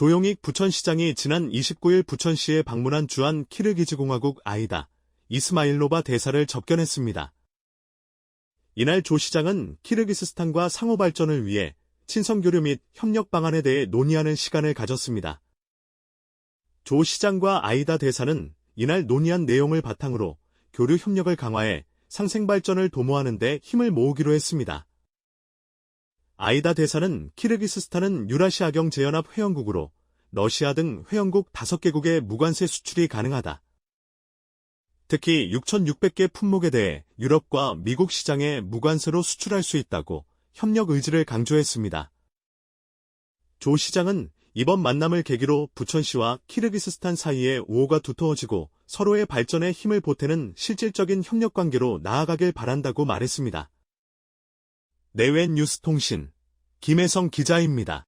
조용익 부천시장이 지난 29일 부천시에 방문한 주한 키르기즈공화국 아이다 이스마일로바 대사를 접견했습니다. 이날 조 시장은 키르기스스탄과 상호 발전을 위해 친선교류 및 협력 방안에 대해 논의하는 시간을 가졌습니다. 조 시장과 아이다 대사는 이날 논의한 내용을 바탕으로 교류 협력을 강화해 상생 발전을 도모하는 데 힘을 모으기로 했습니다. 아이다 대사는 키르기스스탄은 유라시아경 제연합 회원국으로 러시아 등 회원국 5개국의 무관세 수출이 가능하다. 특히 6,600개 품목에 대해 유럽과 미국 시장에 무관세로 수출할 수 있다고 협력 의지를 강조했습니다. 조 시장은 이번 만남을 계기로 부천시와 키르기스스탄 사이에 우호가 두터워지고 서로의 발전에 힘을 보태는 실질적인 협력 관계로 나아가길 바란다고 말했습니다. 내외 뉴스 통신 김혜성 기자입니다.